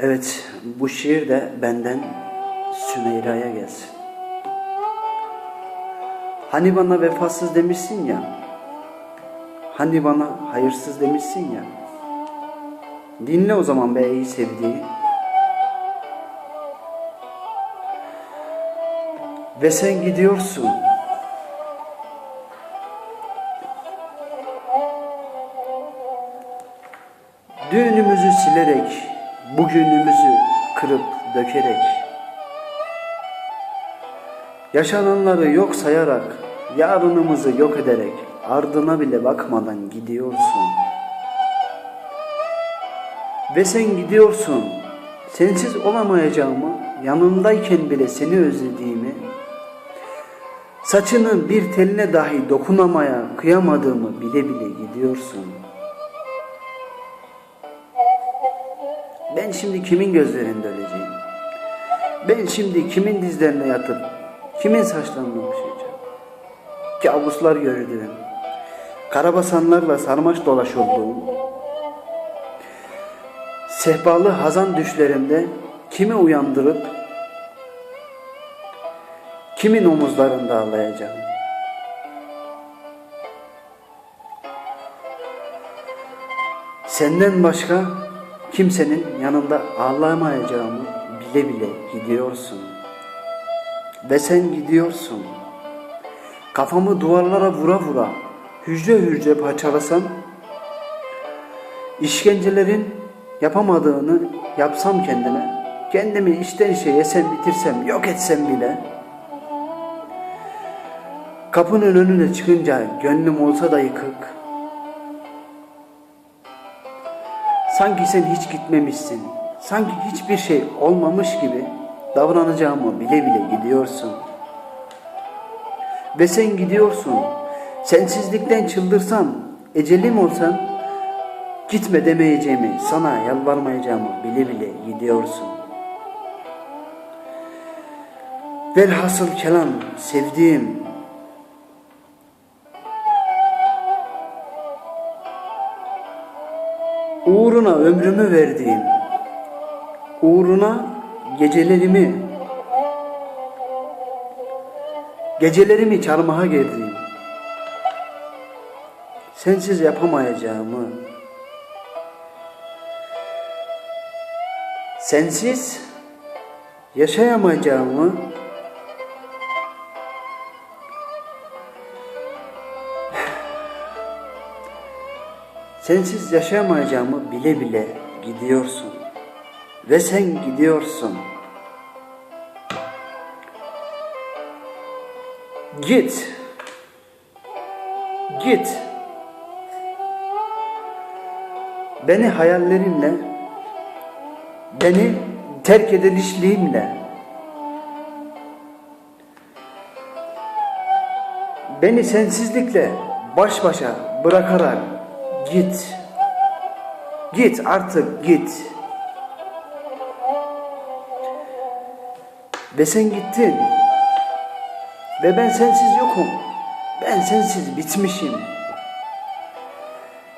Evet, bu şiir de benden Sümeyra'ya gelsin. Hani bana vefasız demişsin ya, hani bana hayırsız demişsin ya. Dinle o zaman be ey sevdiği. Ve sen gidiyorsun. Düğünümüzü silerek, bugünümüzü kırıp dökerek, yaşananları yok sayarak, yarınımızı yok ederek, ardına bile bakmadan gidiyorsun. Ve sen gidiyorsun, sensiz olamayacağımı, yanımdayken bile seni özlediğimi, saçının bir teline dahi dokunamaya kıyamadığımı bile bile gidiyorsun.'' Ben şimdi kimin gözlerinde öleceğim? Ben şimdi kimin dizlerine yatıp kimin saçlarını okşayacağım? Kabuslar gördüğüm, karabasanlarla sarmaş dolaş olduğum, sehpalı hazan düşlerimde kimi uyandırıp kimin omuzlarında ağlayacağım? Senden başka kimsenin yanında ağlamayacağımı bile bile gidiyorsun. Ve sen gidiyorsun. Kafamı duvarlara vura vura hücre hücre parçalasam, işkencelerin yapamadığını yapsam kendime, kendimi içten içe yesem bitirsem, yok etsem bile, kapının önüne çıkınca gönlüm olsa da yıkık, Sanki sen hiç gitmemişsin. Sanki hiçbir şey olmamış gibi davranacağımı bile bile gidiyorsun. Ve sen gidiyorsun. Sensizlikten çıldırsam, ecelim olsan gitme demeyeceğimi, sana yalvarmayacağımı bile bile gidiyorsun. Velhasıl kelam sevdiğim uğruna ömrümü verdiğim, uğruna gecelerimi, gecelerimi çarmıha gerdiğim, sensiz yapamayacağımı, sensiz yaşayamayacağımı Sensiz yaşayamayacağımı bile bile gidiyorsun. Ve sen gidiyorsun. Git. Git. Beni hayallerinle, beni terk edilişliğimle, beni sensizlikle baş başa bırakarak Git. Git artık git. Ve sen gittin. Ve ben sensiz yokum. Ben sensiz bitmişim.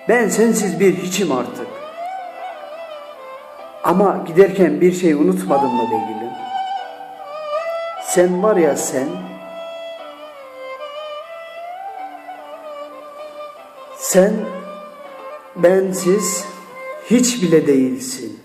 Ben sensiz bir hiçim artık. Ama giderken bir şey unutmadın mı be gülüm? Sen var ya sen, sen bensiz hiç bile değilsin.